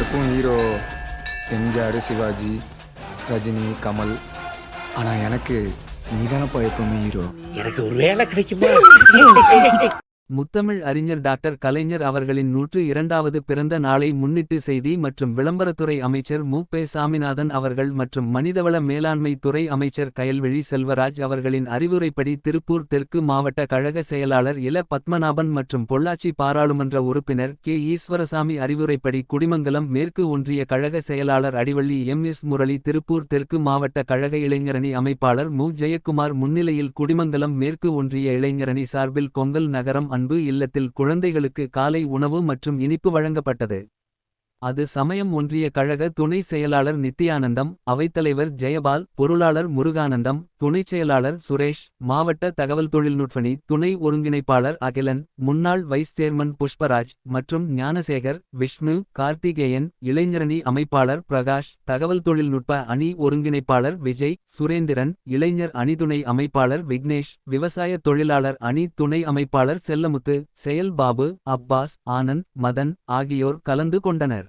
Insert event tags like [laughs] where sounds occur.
எல்லாருக்கும் hero MGR Sivaji Rajini Kamal. ஆனால் எனக்கு நீ தானப்பா எப்பவுமே ஹீரோ எனக்கு ஒரு வேலை கிடைக்குமா? [laughs] முத்தமிழ் அறிஞர் டாக்டர் கலைஞர் அவர்களின் நூற்று இரண்டாவது பிறந்த நாளை முன்னிட்டு செய்தி மற்றும் விளம்பரத்துறை அமைச்சர் மு. பே. சாமிநாதன் அவர்கள் மற்றும் மனிதவள மேலாண்மை துறை அமைச்சர் கயல்விழி செல்வராஜ் அவர்களின் அறிவுரைப்படி திருப்பூர் தெற்கு மாவட்ட கழக செயலாளர் இல பத்மநாபன் மற்றும் பொள்ளாச்சி பாராளுமன்ற உறுப்பினர் கே. ஈஸ்வரசாமி அறிவுரைப்படி குடிமங்கலம் மேற்கு ஒன்றிய கழக செயலாளர் அடிவள்ளி எம். எஸ். முரளி திருப்பூர் தெற்கு மாவட்ட கழக இளைஞரணி அமைப்பாளர் மு. ஜெயக்குமார் முன்னிலையில் குடிமங்கலம் மேற்கு ஒன்றிய இளைஞரணி சார்பில் கொங்கல் நகரம் அன்பு இல்லத்தில் குழந்தைகளுக்கு காலை உணவு மற்றும் இனிப்பு வழங்கப்பட்டது. அது சமயம் ஒன்றிய கழக துணை செயலாளர் நித்தியானந்தம் அவைத்தலைவர் ஜெயபால் பொருளாளர் முருகானந்தம் துணைச் செயலாளர் சுரேஷ் மாவட்ட தகவல் தொழில்நுட்பணி துணை ஒருங்கிணைப்பாளர் அகிலன் முன்னாள் வைஸ் சேர்மன் புஷ்பராஜ் மற்றும் ஞானசேகர் விஷ்ணு கார்த்திகேயன் இளைஞரணி அமைப்பாளர் பிரகாஷ் தகவல் தொழில்நுட்ப அணி ஒருங்கிணைப்பாளர் விஜய் சுரேந்திரன் இளைஞர் அணிதுணை அமைப்பாளர் விக்னேஷ் விவசாய தொழிலாளர் அணி துணை அமைப்பாளர் செல்லமுத்து செயல் பாபு அப்பாஸ் ஆனந்த் மதன் ஆகியோர் கலந்து கொண்டனர்.